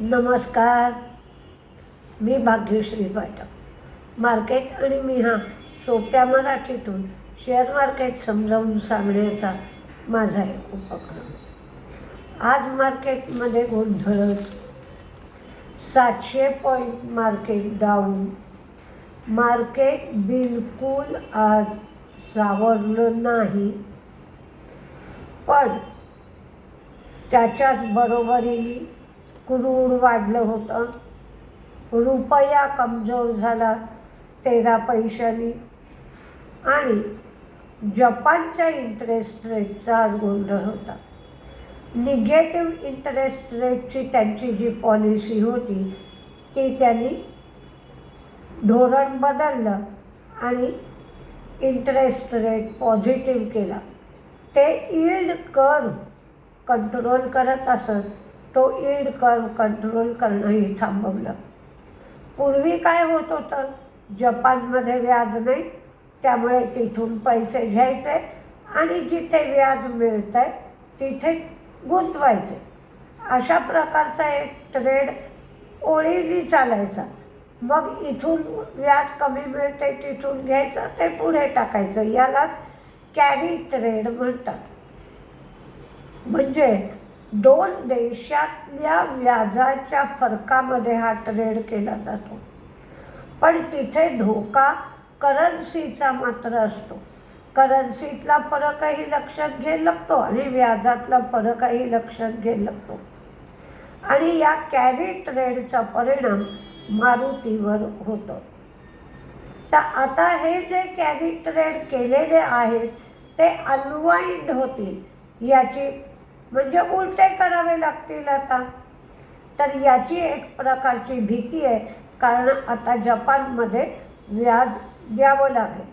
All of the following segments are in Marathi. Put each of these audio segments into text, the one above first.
नमस्कार. मी भाग्यश्री पाठक. मार्केट आणि मी हा सोप्या मराठीतून शेअर मार्केट समजावून सांगण्याचा माझा एक उपक्रम. आज मार्केटमध्ये गोंधळच. सातशे पॉईंट मार्केट डाऊन मार्केट बिलकुल आज सावरलं नाही. पण त्याच्याच बरोबरीने क्रूड वाढलं होतं. रुपया कमजोर झाला तेरा पैशांनी. आणि जपानच्या इंटरेस्ट रेटचा आज गोंधळ होता. निगेटिव्ह इंटरेस्ट रेटची त्यांची जी पॉलिसी होती ती त्यांनी धोरण बदललं आणि इंटरेस्ट रेट पॉझिटिव्ह केला. ते इल्ड कर्व कंट्रोल करत असत. तो ईड कर कंट्रोल करणंही थांबवलं. पूर्वी काय होत होतं? जपानमध्ये व्याज नाही त्यामुळे तिथून पैसे घ्यायचे आणि जिथे व्याज मिळतं आहे तिथे गुंतवायचे. अशा प्रकारचा एक ट्रेड ओळीनी चालायचा. मग इथून व्याज कमी मिळते तिथून घ्यायचं ते पुढे टाकायचं. यालाच कॅरी ट्रेड म्हणतात. म्हणजे दोन देशातल्या व्याजाच्या फरकामध्ये हा ट्रेड केला जातो. पण तिथे धोका करन्सीचा मात्र असतो. करन्सीतला फरकही लक्षात घ्यायला लागतो आणि व्याजातला फरकही लक्षात घ्यायला लागतो. आणि या कॅरी ट्रेडचा परिणाम मारुतीवर होतो. तर आता हे जे कॅरी ट्रेड केलेले आहेत ते अनवाइंड होतील याची म्हणजे उलटे करावे लागतील आता. तर याची एक प्रकारची भीती आहे कारण आता जपानमध्ये व्याज द्यावं लागेल.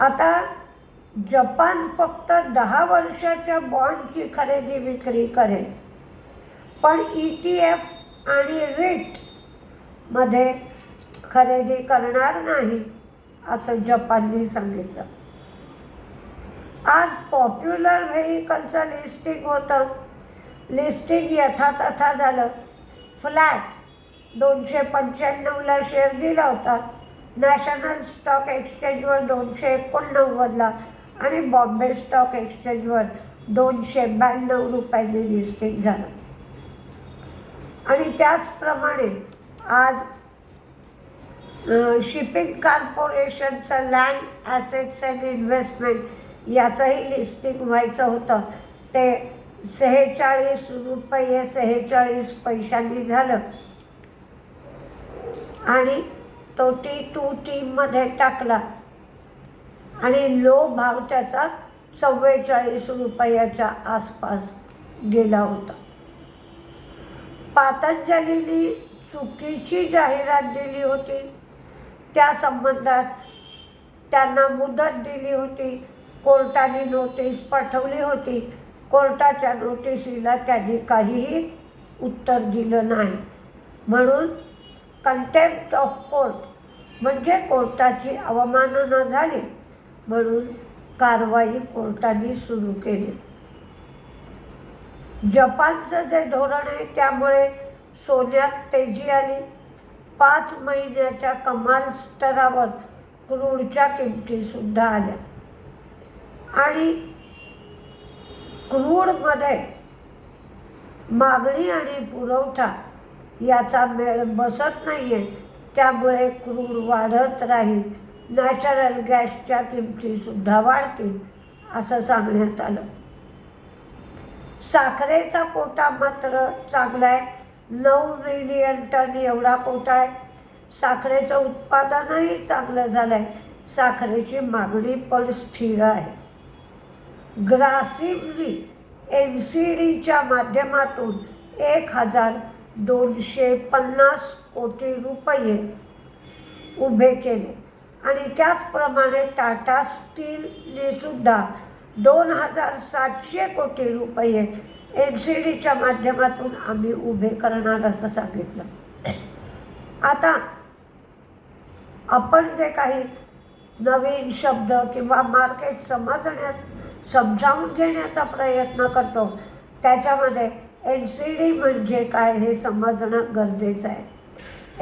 आता जपान फक्त दहा वर्षाच्या बॉन्डची खरेदी विक्री करेल. पण ई टी एफ आणि रिटमध्ये खरेदी करणार नाही असं जपानने सांगितलं. आज पॉप्युलर व्हेकलचं लिस्टिंग होतं. लिस्टिंग यथातथा झालं. फ्लॅट दोनशे पंच्याण्णवला शेअर दिला होता. नॅशनल स्टॉक एक्सचेंजवर दोनशे एकोणनव्वदला आणि बॉम्बे स्टॉक एक्सचेंजवर दोनशे ब्याण्णव रुपयांनी लिस्टिंग झालं. आणि त्याचप्रमाणे आज शिपिंग कॉर्पोरेशनचं लँड ॲसेट्स अँड इन्व्हेस्टमेंट याचंही लिस्टिंग व्हायचं होतं. ते सेहेचाळीस रुपये सेहेचाळीस पैशांनी झालं. आणि तो टी टू टीमध्ये टाकला. आणि लो भाव त्याचा चव्वेचाळीस रुपयाच्या आसपास गेला होता. पातंजलीने चुकीची जाहिरात दिली होती. त्या संबंधात त्यांना मुदत दिली होती. कोर्टाने नोटीस पाठवली होती. कोर्टाच्या नोटिसीला त्यांनी काहीही उत्तर दिलं नाही. म्हणून कंटेम्प्ट ऑफ कोर्ट म्हणजे कोर्टाची अवमानना झाली. म्हणून कारवाई कोर्टाने सुरू केली. जपानचं जे धोरण आहे त्यामुळे सोन्यात तेजी आली. पाच महिन्याच्या कमाल स्तरावर क्रूडच्या किमतीसुद्धा आल्या. आणि क्रूडमध्ये मागणी आणि पुरवठा याचा मेळ बसत नाही आहे त्यामुळे क्रूड वाढत राहील. नॅचरल गॅसच्या किमतीसुद्धा वाढतील असं सांगण्यात आलं. साखरेचा कोटा मात्र चांगला आहे नऊ मिलियन टन एवढा कोटा आहे. साखरेचं उत्पादनही चांगलं झालं आहे साखरेची मागणी पण स्थिर आहे. ग्रासिमनी एन सी डीच्या माध्यमातून एक हजार दोनशे पन्नास कोटी रुपये उभे केले. आणि त्याचप्रमाणे टाटा स्टीलने सुद्धा दोन हजार सातशे कोटी रुपये एन सी डीच्या माध्यमातून आम्ही उभे करणार असं सांगितलं. आता आपण जे काही नवीन शब्द किंवा मार्केट समजण्यात समजावून घेण्याचा प्रयत्न करतो. त्याच्यामध्ये एन सी डी म्हणजे काय हे समजणं गरजेचं आहे.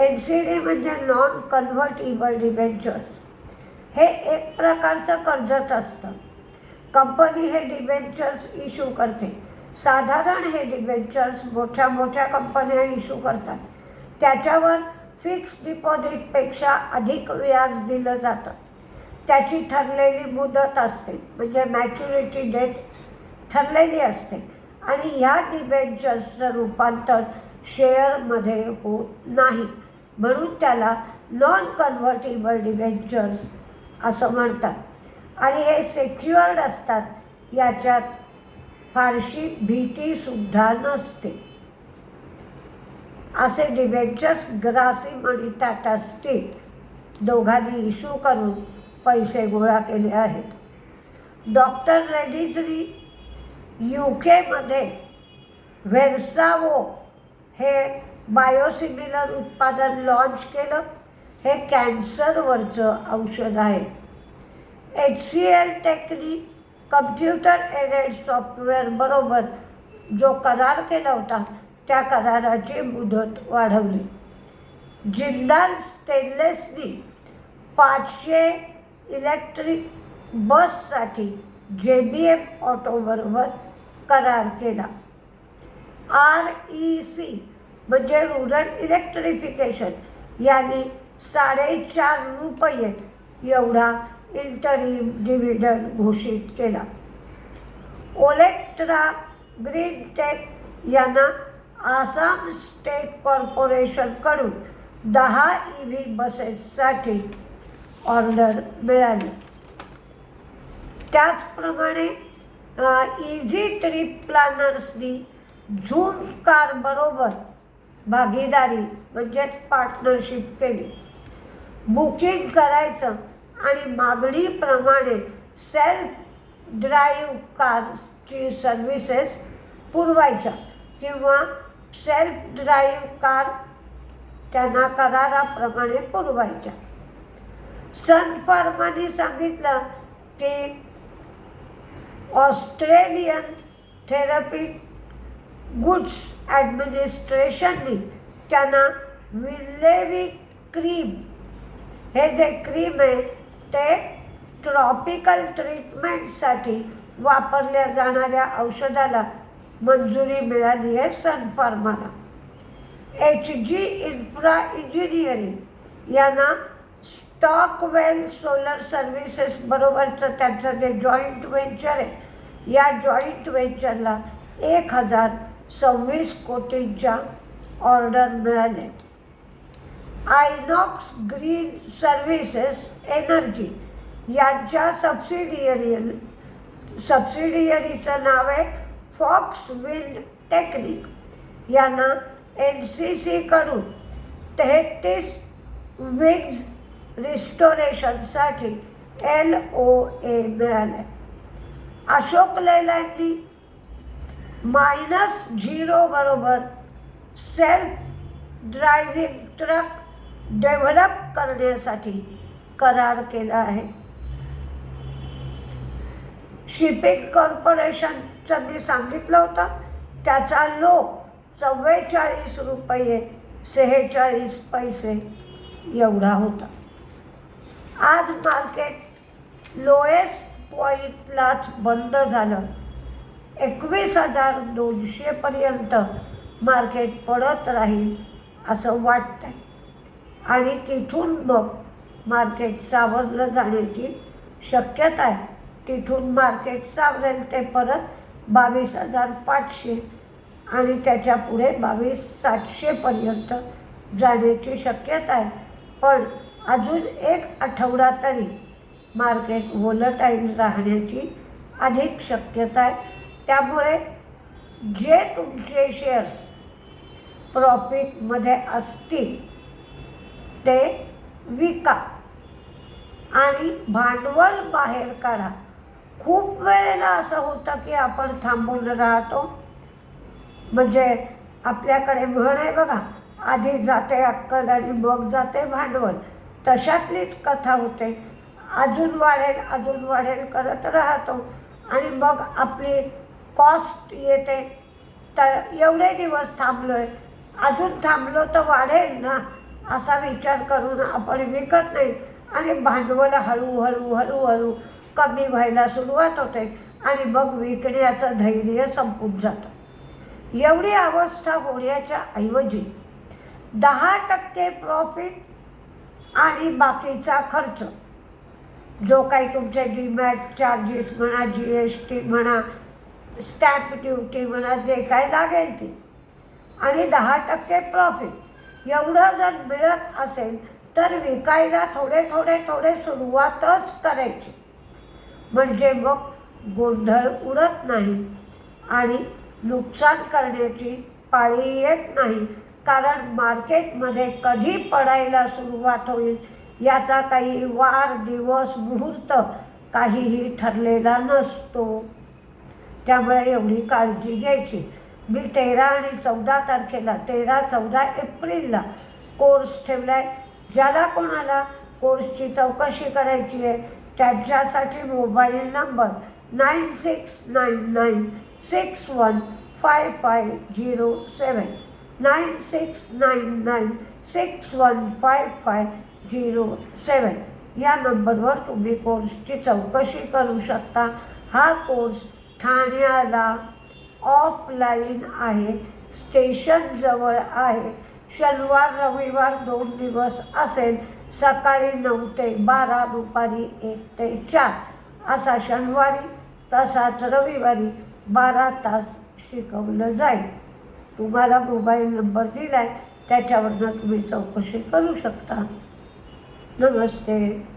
एन सी डी म्हणजे नॉन कन्व्हर्टेबल डिबेंचर्स हे एक प्रकारचं कर्जच असतं. कंपनी हे डिबेंचर्स इश्यू करते. साधारण हे डिबेंचर्स मोठ्या मोठ्या कंपन्या इश्यू करतात. त्याच्यावर फिक्स डिपॉझिटपेक्षा अधिक व्याज दिलं जातं. त्याची ठरलेली मुदत असते. म्हणजे मॅच्युरिटी डेट ठरलेली असते. आणि ह्या डिबेंचर्सचं रूपांतर शेअरमध्ये होत नाही. म्हणून त्याला नॉन कन्व्हर्टेबल डिबेंचर्स असं म्हणतात. आणि हे सेक्युअर्ड असतात. याच्यात फारशी भीतीसुद्धा नसते. असे डिबेंचर्स ग्रासिम आणि टाटा स्टील दोघांनी इश्यू करून पैसे गोळा केले आहेत. डॉक्टर रेड्डीजनी यू केमध्ये व्हेरसावो हे बायोसिमिलर उत्पादन लॉन्च केलं. हे कॅन्सरवरचं औषध आहे. एच सी एल टेकनी कम्प्युटर एडेड सॉफ्टवेअरबरोबर जो करार केला होता त्या कराराची मुदत वाढवली. जिंदाल स्टेनलेसनी पाचशे इलेक्ट्रिक बससाठी जे बी एफ ऑटोबरोबर करार केला. आर ई सी म्हणजे रुरल इलेक्ट्रिफिकेशन यांनी साडेचार रुपये एवढा इंटरिम डिव्हिडन घोषित केला. ओलेक्ट्रा ग्रीन टेक यांना आसाम स्टेट कॉर्पोरेशनकडून दहा ई व्ही बसेससाठी ऑर्डर मिळाली. त्याचप्रमाणे इझी ट्रिप प्लॅनर्सनी झूम कारबरोबर भागीदारी म्हणजेच पार्टनरशिप केली. बुकिंग करायचं आणि मागणीप्रमाणे सेल्फ ड्राईव्ह कारची सर्व्हिसेस पुरवायच्या किंवा सेल्फ ड्राईव्ह कार त्यांना कराराप्रमाणे पुरवायच्या. सन फार्माने सांगितलं की ऑस्ट्रेलियन थेरपी गुड्स ॲडमिनिस्ट्रेशननी त्यांना विल्लेवी क्रीम हे जे क्रीम आहे ते ट्रॉपिकल ट्रीटमेंटसाठी वापरल्या जाणाऱ्या औषधाला मंजुरी मिळाली आहे सन फार्माला एच जी इन्फ्रा इंजिनिअरिंग यांना स्टॉकवेल सोलर सर्व्हिसेस बरोबरचं त्यांचं जे जॉईंट व्हेंचर आहे या जॉईंट व्हेंचरला एक हजार सव्वीस कोटींच्या ऑर्डर मिळाल्या आयनॉक्स ग्रीन सर्व्हिसेस एनर्जी यांच्या सबसिडियरी सबसिडियरीचं नाव आहे फॉक्स विंड टेक्निक यांना एन सी सीकडून तेहतीस विग्ज रिस्टोरेशनसाठी एल ओ ए मिळाले. अशोक लेलँडनी मायनस झिरो बरोबर सेल्फ ड्रायव्हिंग ट्रक डेव्हलप करण्यासाठी करार केला आहे. शिपिंग कॉर्पोरेशनचं मी सांगितलं होतं त्याचा लो चव्वेचाळीस रुपये सेहेचाळीस पैसे एवढा होता. आज मार्केट लोएस्ट पॉईंटलाच बंद झालं. एकवीस हजार दोनशेपर्यंत मार्केट पडत राहील असं वाटतं आणि तिथून मग मार्केट सावरलं जाण्याची शक्यता आहे तिथून मार्केट सावरेल ते परत बावीस हजार पाचशे आणि त्याच्या पुढे बावीस सातशेपर्यंत जाण्याची शक्यता आहे पण अजून एक आठवडा तरी मार्केट वोलटाईल राहण्याची अधिक शक्यता आहे. त्यामुळे जे तुमचे शेअर्स प्रॉफिटमध्ये असतील ते विका आणि भांडवल बाहेर काढा. खूप वेळेला असं होतं की आपण थांबून राहतो. म्हणजे आपल्याकडे म्हण आहे बघा आधी जाते अक्कल आणि मग जाते भांडवल. तशातलीच कथा होते. अजून वाढेल अजून वाढेल करत राहतो. आणि मग आपली कॉस्ट येते. तर एवढे दिवस थांबलो आहे अजून थांबलो तर वाढेल ना असा विचार करून आपण विकत नाही. आणि भांडवल हळूहळू हळूहळू कमी व्हायला सुरुवात होते. आणि मग विकण्याचं धैर्य संपून जातं. एवढी अवस्था होण्याच्या ऐवजी दहा टक्के प्रॉफिट आणि बाकीचा खर्च. जो काही तुमचे डीमॅट चार्जेस म्हणा जी एस टी म्हणा स्टॅम्प ड्युटी म्हणा जे काय लागेल ते. आणि दहा टक्के प्रॉफिट एवढं जर मिळत असेल तर विकायला थोडे थोडे थोडे सुरुवातच करायची. म्हणजे मग गोंधळ उडत नाही आणि नुकसान करण्याची पाळी येत नाही. कारण मार्केटमध्ये कधी पडायला सुरुवात होईल याचा काही वार दिवस मुहूर्त काहीही ठरलेला नसतो. त्यामुळे एवढी काळजी घ्यायची. मी तेरा आणि चौदा तारखेला तेरा चौदा एप्रिलला कोर्स ठेवला आहे ज्याला कोणाला कोर्सची चौकशी करायची आहे त्यांच्यासाठी mobile number nine six nine nine six one five five zero seven nine six nine nine six one five five zero seven या नंबरवर तुम्ही कोर्सची चौकशी करू शकता हा कोर्स ठाण्याला ऑफलाईन आहे स्टेशनजवळ आहे शनिवार रविवार दोन दिवस असेल सकाळी नऊ ते बारा दुपारी एक ते चार असा शनिवारी तसाच रविवारी बारा तास शिकवलं जाईल तुम्हाला मोबाईल नंबर दिला आहे त्याच्यावरनं तुम्ही चौकशी करू शकता. नमस्ते.